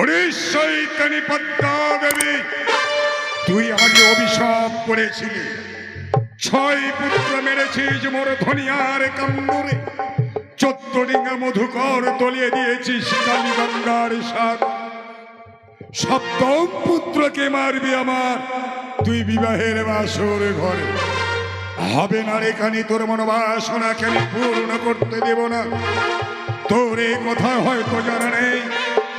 উড়িষ্যৈতনি পদ্মা দেবী তুই আমাকে অভিশাপ করেছিলি। ছয় পুত্র মেরেছিস মোর ধনিয়ার কামড়ে। চোদ্দ ডিঙ্গা মধুকর তলিয়ে দিয়েছিস কালী গঙ্গার সাথ সপ্তম পুত্রকে মারবি আমার তুই বিবাহের বাসর ঘরে। হবে না রেখানি তোর মনোবাসনাকে আমি পূর্ণ করতে দেব না। তোর এই কথা হয়তো জানা নেই।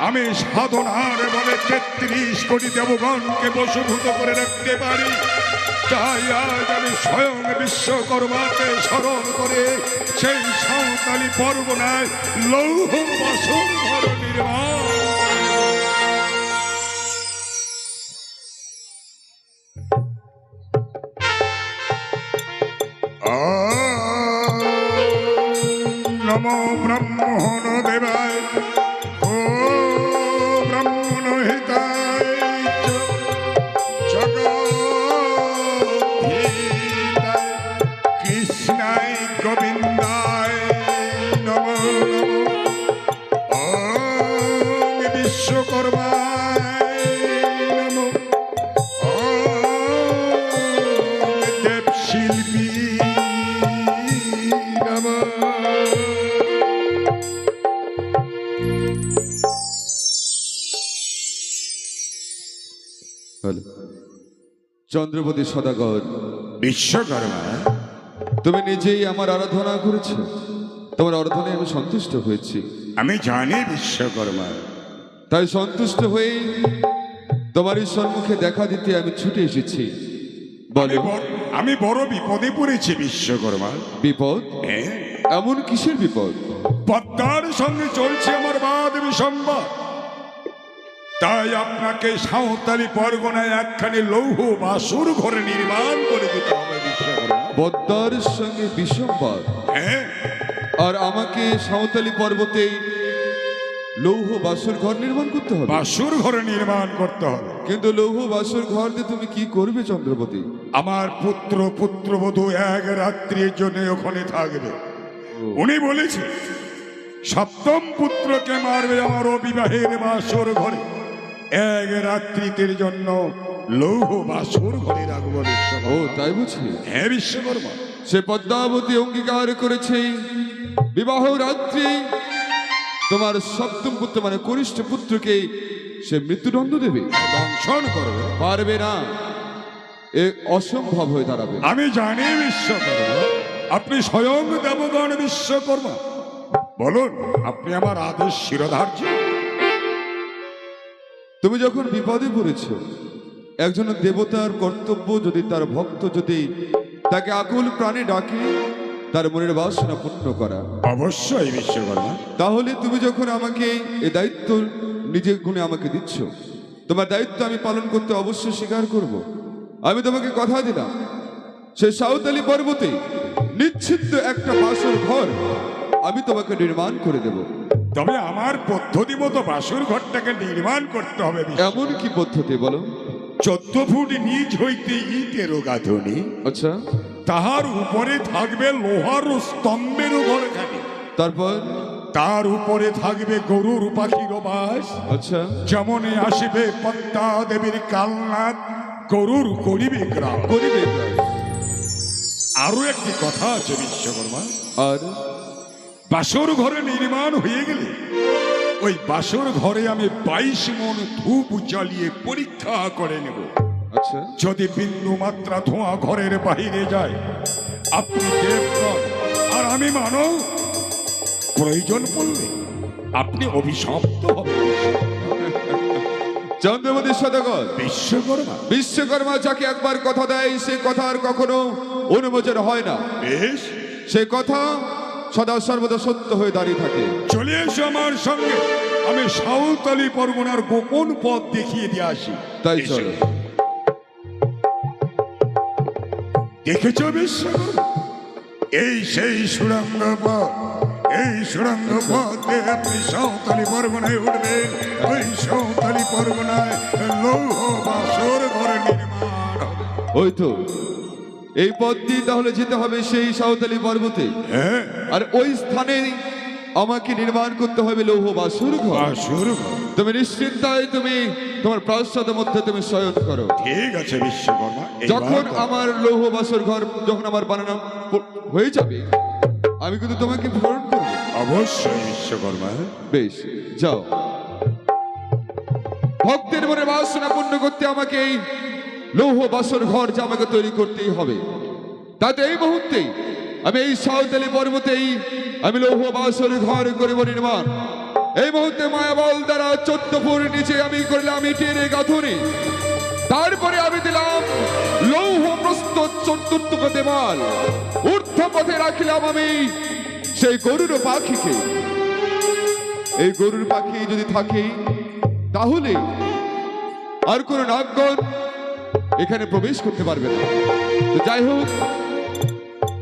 আমি সাধনার বলে তেত্রিশ কোটি দেবগণকে বশভূত করে রাখতে পারি। তাই আজ আমি স্বয়ং বিশ্বকর্মাকে স্মরণ করে সেই সাঁওতালি পর্বনায় লৌহ বাসন ঘর নির্মাণ নমো ব্রহ্মণ চন্দ্রপতি সদাগর। বিশ্বকর্মা। তুমি নিজেই আমার আরাধনা করেছ। তোমার আরাধনায় আমি সন্তুষ্ট হয়েছি। আমি জানি বিশ্বকর্মা। তাই সন্তুষ্ট হয়ে তোমার সম্মুখে দেখা দিতে আমি ছুটে এসেছি। বলে আমি বড়- বিপদে পড়েছি বিশ্বকর্মা। বিপদ? হ্যাঁ। এমন কিসের বিপদ? পদ্মার সঙ্গে চলছে আমার বাদ বিসম্বাদ। তাই আপনাকে সাঁওতালি পরগনায় একখানি লৌহ বাসুর ঘরে নির্মাণ করে দিতে হবে পদ্মার সঙ্গে বিসম্বাদ হ্যাঁ। আর আমাকে সাঁওতালি পর্বতে লৌহ বাসুর ঘর নির্মাণ করতে হবে? বাসুর ঘরে নির্মাণ করতে হবে। কিন্তু লৌহ বাসর ঘর দিয়ে তুমি কি করবে চন্দ্রপতি? আমার পুত্র পুত্রবধূ এক রাত্রির জন্য ওখানে থাকবে। উনি বলেছে সপ্তম পুত্রকে মারবে আমার বিবাহের বাসর ঘরে। এক রাত্রিতের জন্য লৌহ বাসর ঘরে রাখব ও তাই বুঝি হ্যাঁ বিশ্বকর্মা। সে পদ্মাবতী অঙ্গীকার করেছে। বিবাহ রাত্রি তোমার সপ্তম পুত্র মানে কনিষ্ঠ পুত্রকে সে মৃত্যুদণ্ড দেবে। দংশন করবে। পারবে না। এ অসম্ভব হয়ে দাঁড়াবে। আমি জানি বিশ্বকর্মা আপনি স্বয়ং দেবগণ বিশ্বকর্মা। বলুন আপনি আমার আদেশ শিরোধার্য? তুমি যখন বিপদে পড়েছ একজন দেবতার কর্তব্য যদি তার ভক্ত যদি তাকে আকুল প্রাণে ডাকে তার মনের বাসনা পূর্ণ করা। অবশ্যই বিশ্বকর্মা তাহলে তুমি যখন আমাকে এ দায়িত্ব নিজের গুণে আমাকে দিচ্ছ তোমার দায়িত্ব আমি পালন করতে অবশ্যই স্বীকার করব। আমি তোমাকে কথা দিলাম সে সাঁওতালি পর্বতে নিশ্চিদ্ধ একটা বাসর ঘর আমি তোমাকে নির্মাণ করে দেব। তবে আমার পদ্ধতি মতো বাসুর ঘরটাকে নির্মাণ করতে হবে এমন কি পদ্ধতি বলো? চোদ্দ ফুট নিচ হইতে ইটের গাঁথনি আচ্ছা। তাহার উপরে থাকবে লোহার ও স্তম্ভের ঘরখানি। তারপর? তার উপরে থাকবে গরুর পাখির বাস। আচ্ছা। যেমন আসবে পদ্মা দেবীর কালনাথ গরুর করিবে গ্রাম। করিবে। আরও একটি কথা আছে বিশ্বকর্মা। আর? বাসর ঘরে নির্মাণ হয়ে গেলে ওই বাসর ঘরে আমি বাইশ মন ধূপ জ্বালিয়ে পরীক্ষা করে নেব। আচ্ছা। যদি বিন্দু মাত্রা ধোঁয়া ঘরের বাহিরে যায় আপনি আর আমি মানব প্রয়োজন পড়লে আপনি অভিশপ্ত হবে চন্দ্রমতি সদাগর। বিশ্বকর্মা। বিশ্বকর্মা যাকে একবার কথা দেয় সে কথা আর কখনো অনুমোচন হয় না। বেশ। সে কথা সদা সর্বদা সত্য হয়ে দাঁড়িয়ে থাকে। চলে এসো আমার সঙ্গে। আমি সাঁওতালি পরগনার গোপন পথ দেখিয়ে দিয়ে আসি। তাই। চলো। দেখেছ বিশ্ব এই সেই সুড়ঙ্গ পথ এই সুড়ঙ্গ পথে আপনি সাঁওতালি পরগনায় উঠবেন। ওই সাঁওতালি পরগনায় লৌহ বাসর ঘরে নির্মাণ ওই তো। এই পথ দিয়ে তাহলে যেতে হবে সেই সাঁওতালি পর্বতে। হ্যাঁ। আর ওই স্থানে আমাকে নির্মাণ করতে হবে লৌহ বাসুর ঘর তুমি নিশ্চিন্তায় তুমি তোমার প্রাসাদের মধ্যে তুমি শয়ন করো। ঠিক আছে বিশ্বকর্মা যখন আমার লৌহ বাসর ঘর যখন আমার বানানো হয়ে যাবে আমি কিন্তু তোমাকে পূরণ করব। অবশ্যই বিশ্বকর্মা। বেশ যাও। ভক্তের মনে বাসনা পূর্ণ করতে আমাকে এই লৌহ বাসর ঘর যা আমাকে তৈরি করতেই হবে। তাতে এই মুহূর্তে আমি এই সাঁওতালি পর্বতেই আমি লৌহ বাসর ঘর করিব নির্মাণ। এই মুহূর্তে মায়াবল দ্বারা চোদ্দ ফুট নিচে আমি করলাম ইটের গাঁথুনি। তারপরে আমি দিলাম লৌহ প্রস্তুত চতুর্থ দেওয়াল। ঊর্ধ্ব পথে রাখিলাম আমি সেই গরুর পাখিকে। এই গরুর পাখি যদি থাকে, তাহলে আর কোনো নাগগণ এখানে প্রবেশ করতে পারবে না। তো যাই হোক,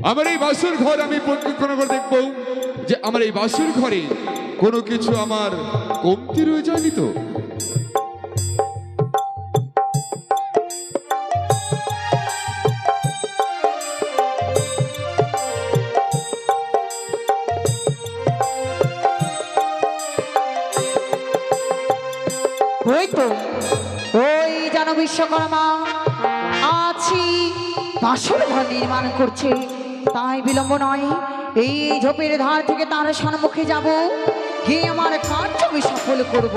আমার এই বাসুর ঘর আমি পরিকল্পনা করে দেখব যে আমার এই বাসুর ঘরে কোনো কিছু আমার কমতি রয়ে যায়নি তো? বাসর ঘর নির্মাণ করছে। তাই বিলম্ব নয়, এই ঝোপের ধার থেকে তার সম্মুখে যাব। গিয়ে আমার কার্য আমি সফল করব।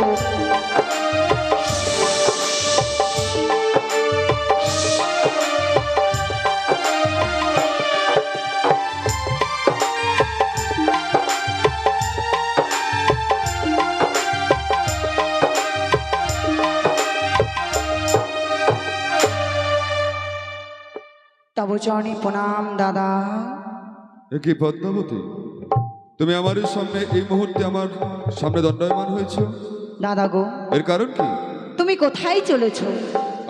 তব চরণে প্রণাম দাদা। কি পদ্মাবতী তুমি আমার সামনে এই মুহূর্তে আমার সামনে দণ্ডায়মান হয়েছ? দাদা গো। এর কারণ কি? তুমি কোথায় চলেছ?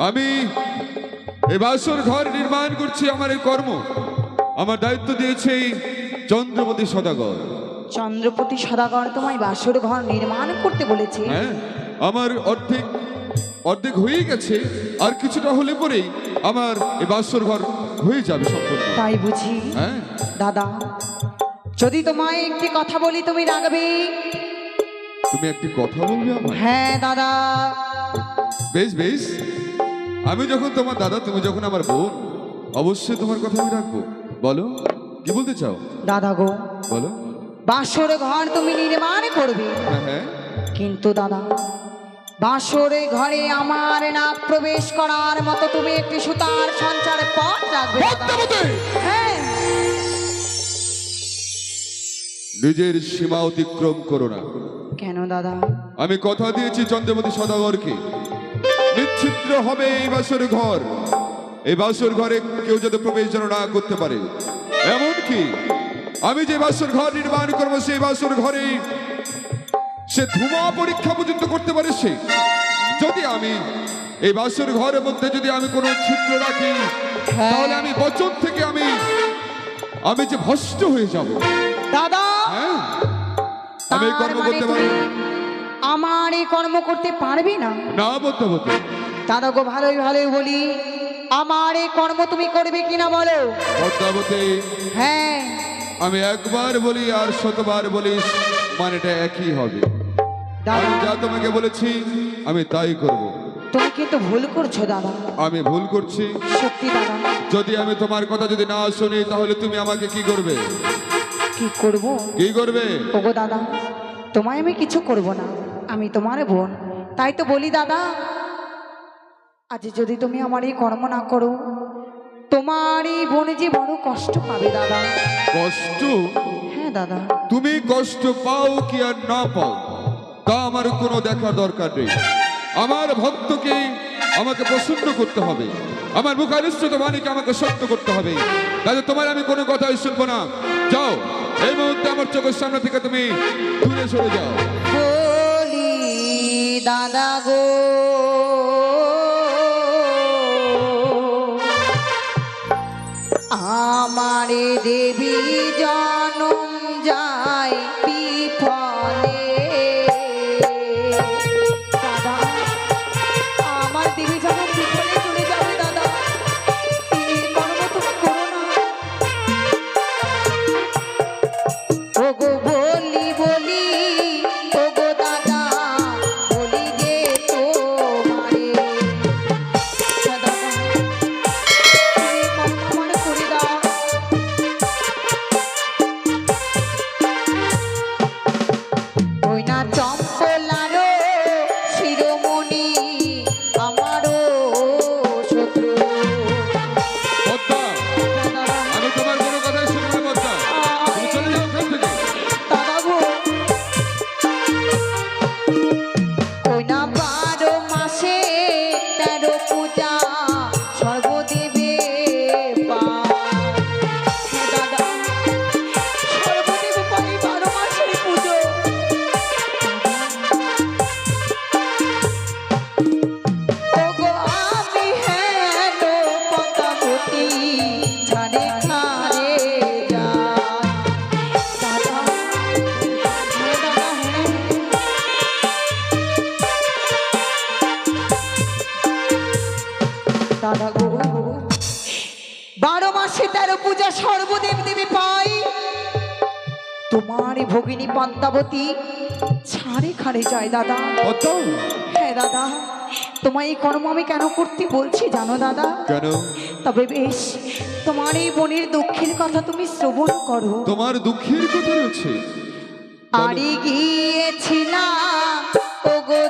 আমি এই বাসর ঘর নির্মাণ করছি আমার এই কর্ম। আমার দায়িত্ব দিয়েছে এই চন্দ্রপতি সদাগর। চন্দ্রপতি সদাগর তোমায় বাসর ঘর নির্মাণ করতে বলেছে। হ্যাঁ আমার অর্ধেক অর্ধেক হয়ে গেছে আর কিছুটা হলে পরেই আমার এই বাসর ঘর হয়ে যাবে সম্পূর্ণ তাই বুঝি। হ্যাঁ। দাদা যদি তোমায় একটি কথা বলি তুমি রাখবে তুমি একটি কথা বলবে আমার হ্যাঁ দাদা। বেশ বেশ। আমি যখন তোমার দাদা তুমি যখন আমার বোন অবশ্যই তোমার কথা আমি রাখব। বলো কি বলতে চাও? দাদা গো বলো। বাসর ঘর তুমি নির্মাণ করবে। হ্যাঁ হ্যাঁ। কিন্তু দাদা বাসরে ঘরে আমার না প্রবেশ করার মতো তুমি একটি সুতার সঞ্চার পথ রাখবে হ্যাঁ। নিজের সীমা অতিক্রম করো না। কেন দাদা? আমি কথা দিয়েছি চন্দ্রমতি সদাগরকে। নিচ্ছিদ্র হবে এই বাসর ঘর। এই বাসর ঘরে কেউ যাতে প্রবেশ যেন না করতে পারে। এমনকি আমি যে বাসর ঘর নির্মাণ করব সেই বাসর ঘরে সে ধুমা পরীক্ষা পর্যন্ত করতে পারে সে। যদি আমি এই বাসর ঘরের মধ্যে যদি আমি কোনো ছিদ্র রাখি হ্যাঁ। তাহলে আমি বচন থেকে আমি আমি যে ভ্রষ্ট হয়ে যাব। দাদা! হ্যাঁ? আমি কর্ম মানে করতে পারি আমার এই কর্ম করতে পারবি না? না বলতে বলতে। দাদা গো ভালোই ভালোই বলি। আমার এই কর্ম তুমি করবে কিনা বলো? হ্যাঁ। আমি একবার বলি আর শতবার বলি মানেটা একই হবে। দাদা। যা তোমাকে বলেছি আমি তাই করব। তুমি কিন্তু ভুল করছ দাদা। আমি ভুল করছি। সত্যি দাদা। যদি আমি তোমার কথা যদি না শুনি তাহলে তুমি আমাকে কি করবে? কি করব? কি করবে? ওগো দাদা তোমায় আমি কিছু করব না। আমি তোমার বোন। তাই তো বলি দাদা আজ যদি তুমি আমার এই কর্ম না করো তোমার এই বোনে যে বড় কষ্ট পাবে দাদা। কষ্ট? হ্যাঁ দাদা। তুমি কষ্ট পাও কি আর না পাও? তা আমার কোনো দেখার দরকার নেই। আমার ভক্তকে আমাকে প্রসন্ন করতে হবে। আমার মুখানুষ্ঠিত বাণীকে আমাকে সত্য করতে হবে। তাহলে তোমার আমি কোনো কথাই শুনব না। যাও, এই মুহূর্তে আমার চোখের সামনে থেকে তুমি দূরে সরে যাও। দাদা গো। আমারে দেবী জনম পদ্মাবতী। ছাড়ে খাড়ে যায় দাদা। হ্যাঁ দাদা। তোমার এই কর্ম আমি কেন করতে বলছি জানো দাদা? কেন? তবে বেশ তোমার এই বোনের দুঃখের কথা তুমি শ্রবণ করো। তোমার দুঃখের কথা রয়েছে। আরে গিয়েছিলাম ও গো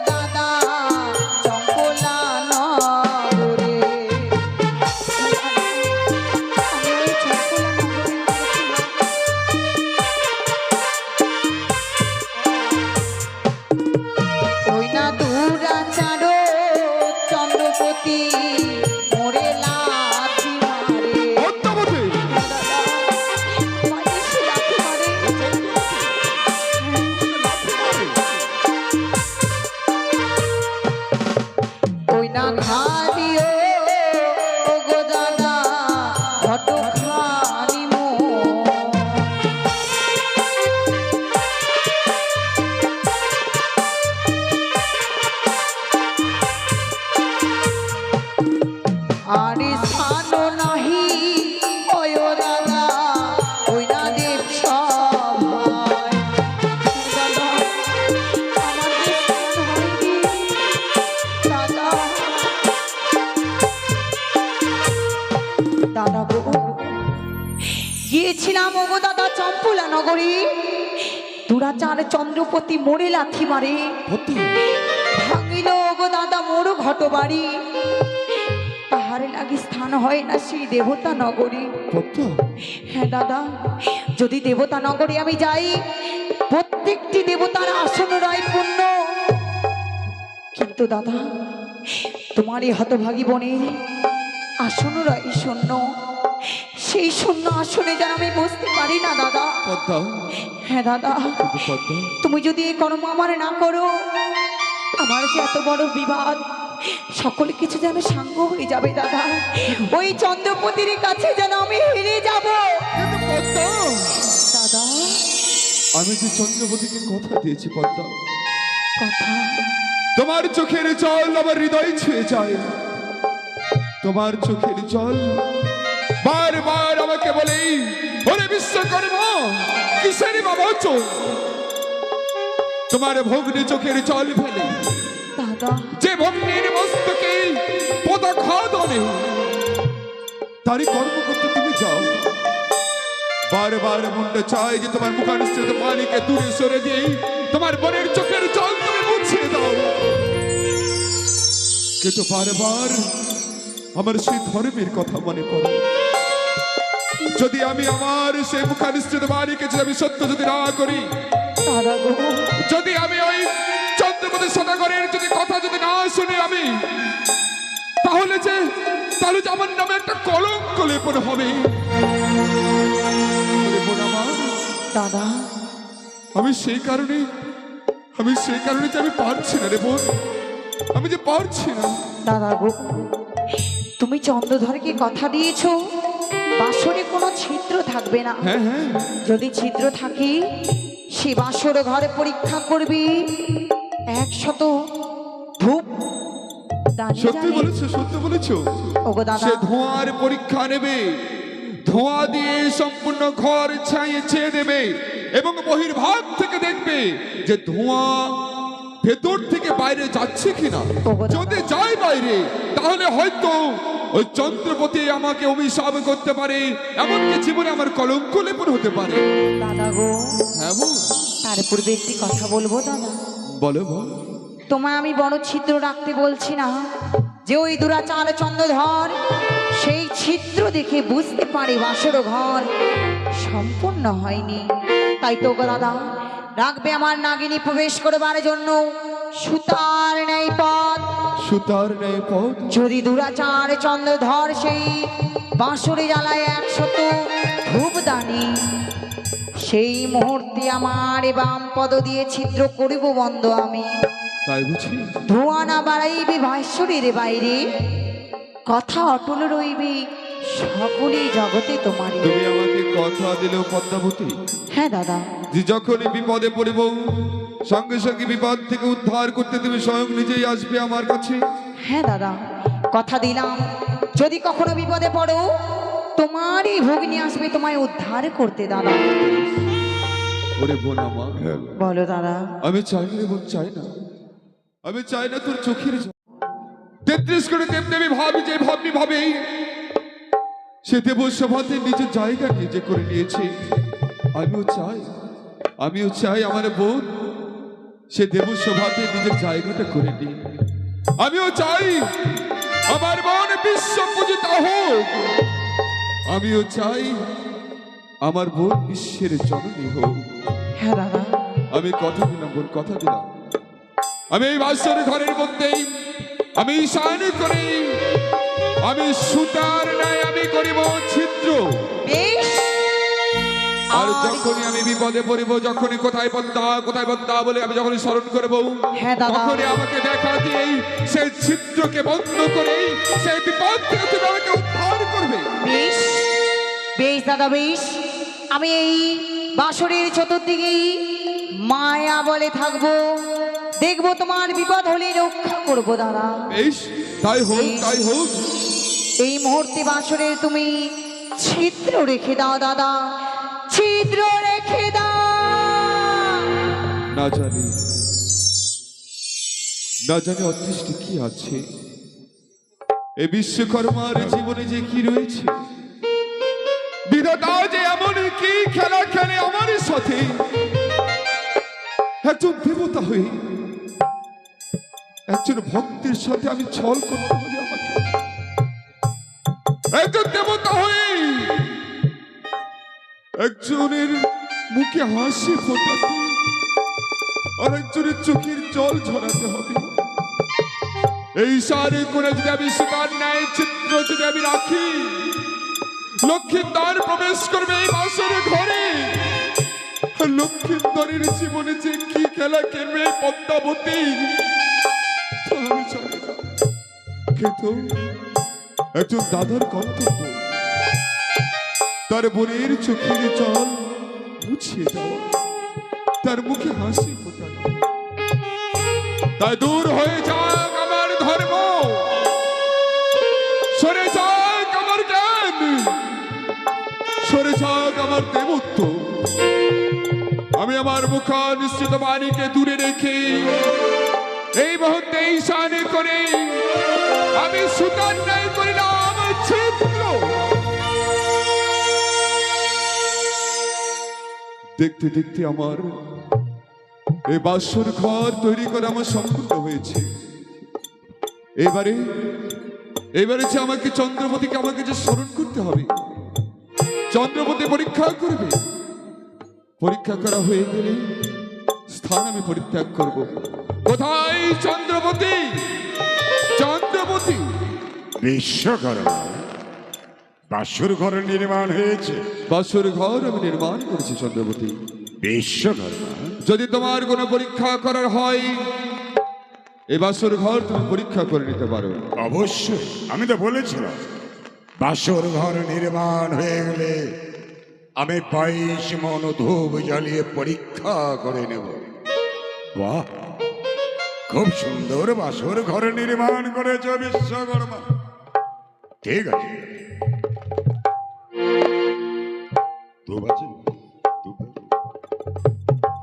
আরে স্থান নাহি দাদা গো। গিয়েছিলাম ওগো দাদা চম্পলা নগরী। দুরাচার চন্দ্রপতি মোড়ে লাথি মারে। ভাঙিল ওগো দাদা মোর ঘট লাগি স্থান হয় না সেই দেবতা নগরী। হ্যাঁ দাদা যদি দেবতা নগরে আমি যাই প্রত্যেকটি দেবতার আসন রায় পূর্ণ কিন্তু দাদা তোমার এই হতভাগী বোনের আসন রয় শূন্য। সেই শূন্য আসনে যেন আমি বসতে পারি না দাদা। হ্যাঁ দাদা তুমি যদি এই কর্ম আমার না করো আমার যে এত বড় বিবাদ সকল কিছু যেন সাঙ্গ হয়ে যাবে দাদা। ওই চন্দ্রপতির কাছে যেন আমি হেরে যাব। দাদা। আমি যে চন্দ্রবতীকে কথা দিয়েছি পদ্মা। কথা? তোমার চোখের জল আমার হৃদয় ছুঁয়ে যায়। তোমার চোখের জল বারবার আমাকে বলে ওরে বিশ্বকর্মা কিসের বাবা চোখ? তোমার ভগ্নি চোখের জল ফেলে যে ভগ্নির মস্তকে পদাঘাত হবে তারই কর্ম করতে তুমি যাও। বারবার মনটা চায় যে তোমার মুখানুষ্ঠিত পানিকে দূরে সরে দিয়ে তোমার বোনের চোখের জল তুমি মুছিয়ে দাও। কিন্তু বারবার আমার সেই ধর্মের কথা মনে পড়ে। যদি আমি আমার সেই মুখানুষ্ঠিত বাণীকে যদি আমি সত্য যদি না করি যদি আমি ওই চন্দ্রপতি সদাগরের যদি কথা যদি না শুনি আমি তাহলে যে তাহলে যে আমার নামে একটা কলঙ্ক লেপন হবে। দাদা। আমি সেই কারণে আমি সেই কারণে যে আমি পারছি না রে বোন। আমি যে পারছি না। দাদা গো তুমি চন্দ্রধরকে কথা দিয়েছ বাসরে কোনো ছিদ্র থাকবে না। হ্যাঁ হ্যাঁ। যদি ছিদ্র থাকে সে বাসর ঘরে পরীক্ষা করবি। একশত ধূপ? সত্যি বলেছ সত্যি বলেছ? সে ধোঁয়ার পরীক্ষা নেবে ধোঁয়া দিয়ে সম্পূর্ণ ঘর ছাইয়ে ছেয়ে দেবে এবং বহির্ভাগ থেকে দেখবে যে ধোঁয়া ভেতর থেকে বাইরে যাচ্ছে কিনা। যদি যায় বাইরে তাহলে হয়তো ওই চন্দ্রপতি আমাকে অভিশাপ করতে পারে এমনকি জীবনে আমার কলঙ্ক লেপন হতে পারে। দাদা গো হ্যাঁ তার পূর্বে একটি কথা বলব দাদা। বলো তোমায় আমি বড় ছিদ্র রাখতে বলছি না। যে ওই দুরাচার চন্দ্রধর সেই ছিদ্র দেখে বুঝতে পারে বাসর ঘর সম্পূর্ণ হয়নি। তাই তো দাদা রাখবে আমার নাগিনী প্রবেশ করবার জন্য। সুতার নেই পথ। সুতার নেই পথ। যদি দুরাচার চন্দ্রধর সেই বাঁশরে জ্বালায় একশত ধূপদানি সেই মুহূর্তে আমার বাম পদ দিয়ে ছিদ্র করিব বন্ধ আমি। তাই বুঝি? ধোঁয়া না বাড়াইবি ভাস্বরের বাইরে। কথা অটল রইবি সকলেই জগতে তোমারই। তুমি আমাকে কথা দিলেও পদ্মাবতী? হ্যাঁ দাদা। যে যখনই বিপদে পড়িব সঙ্গে সঙ্গে বিপদ থেকে উদ্ধার করতে তুমি স্বয়ং নিজেই আসবে আমার কাছে। হ্যাঁ দাদা কথা দিলাম। যদি কখনো বিপদে পড়ো তোমারই ভগ্নি আসবে তোমায় উদ্ধার করতে দাদা। ওরে বোন আমার বলো দাদা। আমি চাই না বোন চাই না। আমি চাই না তোর চোখের জল। তেত্রিশ করে দেব দেবী ভাবি যে ভাবনি ভাবে সে দেব সভাতে নিজের জায়গা নিজে করে নিয়েছে। আমিও চাই আমিও চাই আমার বোন সে দেব সভাতে নিজের জায়গাটা করে নিই আমিও চাই আমার বোন বিশ্ব পূজিত হোক। আমিও চাই আমার বোন বিশ্বের জননী হোক। হ্যাঁ দাদা। আমি কথা দিলাম বোন কথা দিলাম। আমি এই বাসর ঘরের মধ্যেই আমি ঈশান করি আমি সুতার নাই আমি করিব ছিদ্র। আর যখনই আমি বিপদে পড়িব যখনই কোথায় বন্দা কোথায় বন্দা বলে আমি যখনই স্মরণ করব হ্যাঁ। তখনই আমাকে দেখা দিয়েই সেই ছিদ্রকে বন্ধ করে সেই বিপদ থেকে তুমি আমাকে উদ্ধার করবে। বেশ। বেশ দাদা বেশ। আমি এই বাসরের চতুর্দিকেই মায়া বলে থাকব। দেখব তোমার বিপদ হলে রক্ষা করব দাদা। বেশ তাই হোক তাই হোক। এই মুহূর্তে বাসরে তুমি ছিদ্র রেখে দাও দাদা। ছিদ্র রেখে দাও। না জানি না জানি অদৃষ্টে কি আছে। এ বিশ্বকর্মার জীবনে যে কি রয়েছে বিধাতা যে এমন কি খেলা খেলে আমার সাথে। একজন দেবতা হয়ে একজন ভক্তের সাথে আমি ছল করতে হবে আমাকে। একজন দেবতা হয়ে একজনের মুখে হাসি ফোটাতে আর একজনের চোখের জল ঝরাতে হবে। এই সারে করে যদি আমি সীতার ন্যায় চিত্র যদি আমি রাখি লক্ষ্মীদ্বার প্রবেশ করবে এই বাসর ঘরে আর লক্ষ্মীদ্বারের জীবনে যে কি খেলা খেলবে পদ্মাবতী। কিন্তু একজন দাদার কর্তব্য তার বোনের চোখের জল মুছিয়ে দেওয়া, তার মুখে হাসি ফোটানো তাই দূর হয়ে যাক বাণীকে দূরে রেখে। এই মুহূর্তে ঈশানে করে আমি করিলাম দেখতে দেখতে আমার এই বাসর ঘর তৈরি করে আমার সম্পূর্ণ হয়েছে। এবারে এবারে যে আমাকে চন্দ্রপতিকে আমাকে যে স্মরণ করতে হবে, চন্দ্রপতি পরীক্ষা করবে। পরীক্ষা করা হয়ে গেলে স্থান আমি পরিত্যাগ করব। কোথায় চন্দ্রপতি? চন্দ্রপতি। বিশ্বকর্মা বাসুর ঘর নির্মাণ হয়েছে। বাসর ঘর আমি নির্মাণ করেছি চন্দ্রপতি। বিশ্বকর্মা যদি তোমার কোনো পরীক্ষা করার হয় এই বাসর ঘর তুমি পরীক্ষা করে নিতে পারো। অবশ্যই আমি তো বলেছিলাম বাসর ঘর নির্মাণ হয়ে গেলে আমি বাইশ মন ধূপ জ্বালিয়ে পরীক্ষা করে নেব। বাহ! খুব সুন্দর বাসর ঘর নির্মাণ করেছ বিশ্বকর্মা। ঠিক আছে?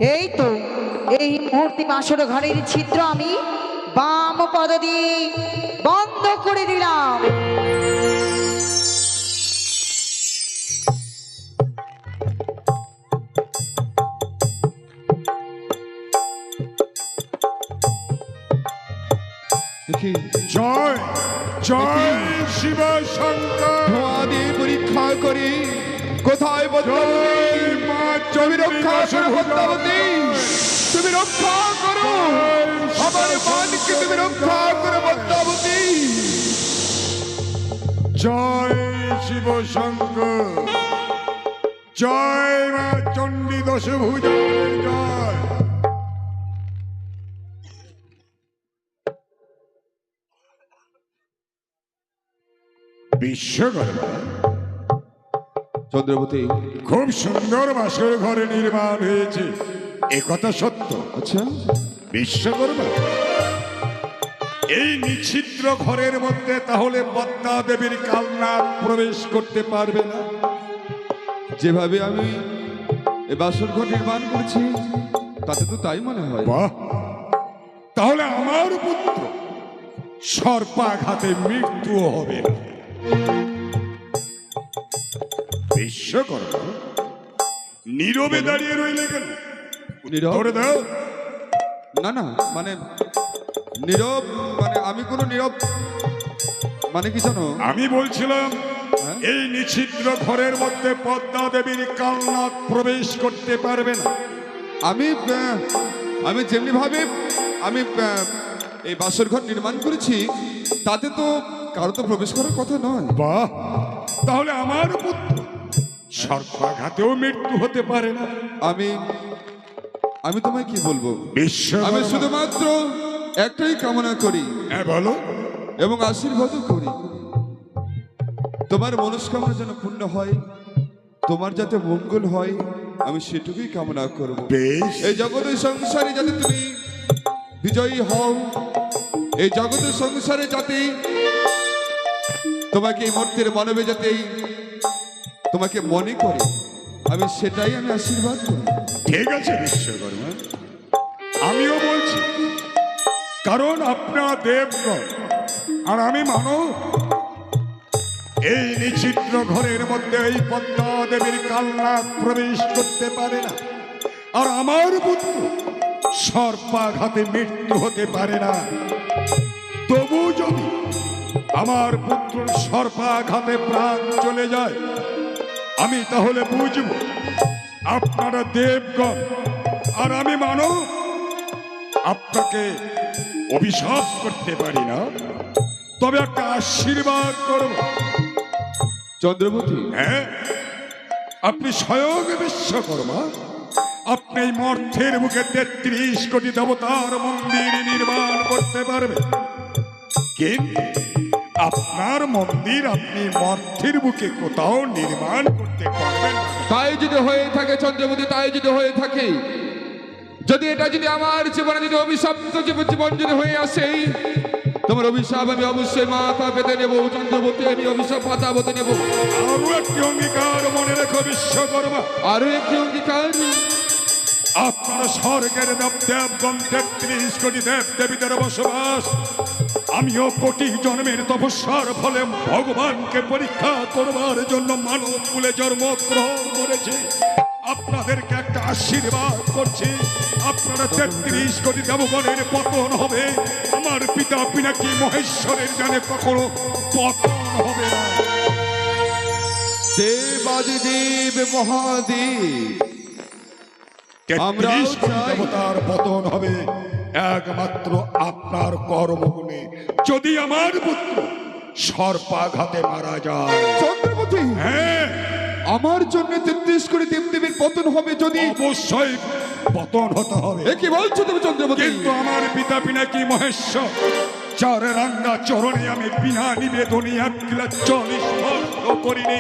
এই তো, এই মুহূর্তে বাসর ঘরের ছিদ্র আমি বাম পদ দিয়ে বন্ধ করে দিলাম। দেখি জয় জয় শিব শঙ্কর দিয়ে পরীক্ষা করি কোথায় তুমি রক্ষা করো পদ্মাবতী তুমি রক্ষা করো। আমার মানকে তুমি রক্ষা করো পদ্মাবতী জয় শিব শঙ্কর জয় মা চণ্ডী দশভুজ জয়। বিশ্বকর্মা চন্দ্রবতী খুব সুন্দর বাসর ঘরে নির্মাণ হয়েছে। একথা সত্য। আচ্ছা। বিশ্বকর্মা এই নিচ্ছিদ্র ঘরের মধ্যে তাহলে পদ্মা দেবীর কালনাথ প্রবেশ করতে পারবে না? যেভাবে আমি এ বাসর ঘর নির্মাণ করছি তাতে তো তাই মনে হয়। বাহ! তাহলে আমার পুত্র সর্পাঘাতে মৃত্যু হবে না। বিশ্বকর্মা নীরবে দাঁড়িয়ে রইলে কেন? ধরে দাও। না না মানে নীরব মানে আমি কোনো নীরব মানে কি জানো? আমি বলছিলাম হ্যাঁ? এই নিছিদ্র ঘরের মধ্যে পদ্মা দেবীর কালনাথ প্রবেশ করতে পারবে না। আমি আমি যেমনি ভাবে আমি এই বাসর ঘর নির্মাণ করেছি তাতে তো কারও তো প্রবেশ করার কথা নয়। বাহ তাহলে আমার পুত্র সর্পাঘাতেও মৃত্যু হতে পারে না। আমি আমি তোমায় কি বলব? বিশ্ব আমি শুধুমাত্র একটাই কামনা করি। হ্যাঁ বলো। এবং আশীর্বাদও করি। তোমার মনস্কামনা যেন পূর্ণ হয় তোমার যাতে মঙ্গল হয় আমি সেটুকুই কামনা করব। বেশ। এই জগতের সংসারে যাতে তুমি বিজয়ী হও এই জগতের সংসারে যাতে তোমাকে এই মর্তের মানবে যাতে তোমাকে মনে করে। আমি সেটাই আমি আশীর্বাদ করি। ঠিক আছে, বিশ্বকর্মা। আমিও বলছি, কারণ আপনারা দেবগণ, আর আমি মানব। এই নিচিত্র ঘরের মধ্যে এই পদ্মা দেবীর কালনাথ প্রবেশ করতে পারে না। আর আমার পুত্র সর্পাঘাতে মৃত্যু হতে পারে না। আমার পুত্র সর্পাঘাতে প্রাণ চলে যায়। আমি তাহলে বুঝব আপনারা দেবগণ আর আমি মানব আপনাকে অভিশাপ করতে পারি না। তবে একটা আশীর্বাদ করব। চন্দ্রবতী হ্যাঁ আপনি স্বয়ং বিশ্বকর্মা। আপনি এই মর্থের মুখে তেত্রিশ কোটি দেবতার মন্দির নির্মাণ করতে পারবেন। কিন্তু আপনার মন্দির আপনি মর্থের বুকে কোথাও নির্মাণ করতে পারবেন তাই যদি হয়ে থাকে চন্দ্রবতী তাই যদি হয়ে থাকে। যদি এটা যদি আমার জীবনে যদি অভিশপ্ত জীবন যদি হয়ে আসে তোমার অভিশাপ আমি অবশ্যই মাথা পেতে নেব চন্দ্রবতী আমি অভিশাপ মাথা পেতে নেব। আরও একটি অঙ্গীকার মনে রেখো বিশ্বকর্মা। আরও একটি অঙ্গীকার। আপনার স্বর্গের দেব দেবগণ তেত্রিশ কোটি দেব দেবীদের বসবাস। আমিও কোটি জন্মের তপস্যার ফলে ভগবানকে পরীক্ষা করবার জন্য মানব কুলে জন্মগ্রহণ করেছি। আপনাদেরকে একটা আশীর্বাদ করছি। আপনারা তেত্রিশ কোটি দেবগণের পতন হবে। আমার পিতা পিনাকি মহেশ্বরের জানে কখনো পতন হবে না। দেবাদি দেব মহাদেব কোটি দেবতার পতন হবে। একমাত্র আপনার কর্মগুণে যদি আমার পুত্র সর্পাঘাতে মারা যায়। চন্দ্রবতী হ্যাঁ। আমার জন্য তেত্রিশ কোটি দেবদেবীর পতন হবে যদি অবশ্যই পতন হতে হবে। কি বলছো তুমি চন্দ্রবতী কিন্তু আমার পিতা পিনাকি মহেশ্বর? চার রাঙ্গা চরণে আমি বিনা নিবেদনী এক জল করিনি।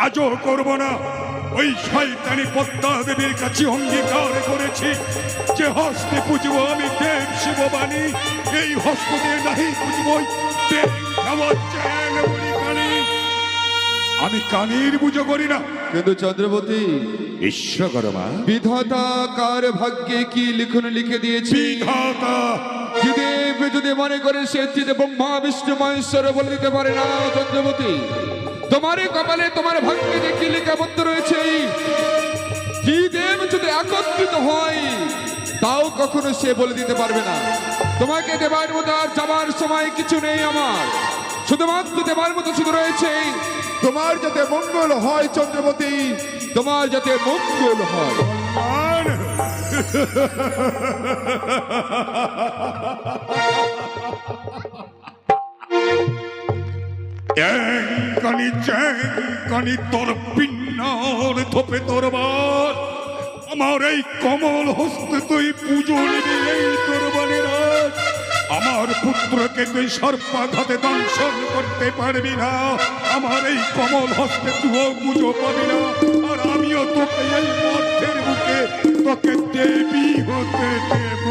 আজও করব না। ওই শয়তানি পদ্মা দেবীর কাছে অঙ্গীকার করেছি। যে হস্তে পুজব আমি দেব শিববাণী এই হস্ত দিয়ে নাহি পুজব ওই দেব খাওয়ার চ্যাং আমি কানির পুজো করি না। কিন্তু চন্দ্রবতী বিশ্বকর্মা। বিধাতা কার ভাগ্যে কি লিখন লিখে দিয়েছি? বিধাতা। যদি যদি মনে করে সে ব্রহ্মা বিষ্ণু মহেশ্বর বলে দিতে পারে না চন্দ্রবতী। তোমারই কপালে তোমার ভাগ্যে কি লিখাবদ্ধ রয়েছে। কি দেব যদি একত্রিত হয়, তাও কখনো সে বলে দিতে পারবে না। তোমাকে দেবার মতো আর যাবার সময় কিছু নেই আমার। শুধুমাত্র দেবার মতো শুধু রয়েছে, তোমার যাতে মঙ্গল হয় চন্দ্রবতী তোমার যাতে মঙ্গল হয়। আর কানি কানি তোর পিন্নার থপে তোরবার আমার এই কমল হস্তে তুই পুজো নিবি এই তোর বাণীরাজ আমার পুত্রকে তুই সর্পাঘাতে দংশন করতে পারবি না। আমার এই কমল হস্তে তুইও পুজো পাবি না। আর আমিও তোকে এই মধ্যের বুকে, তোকে দেবী হতে দেব।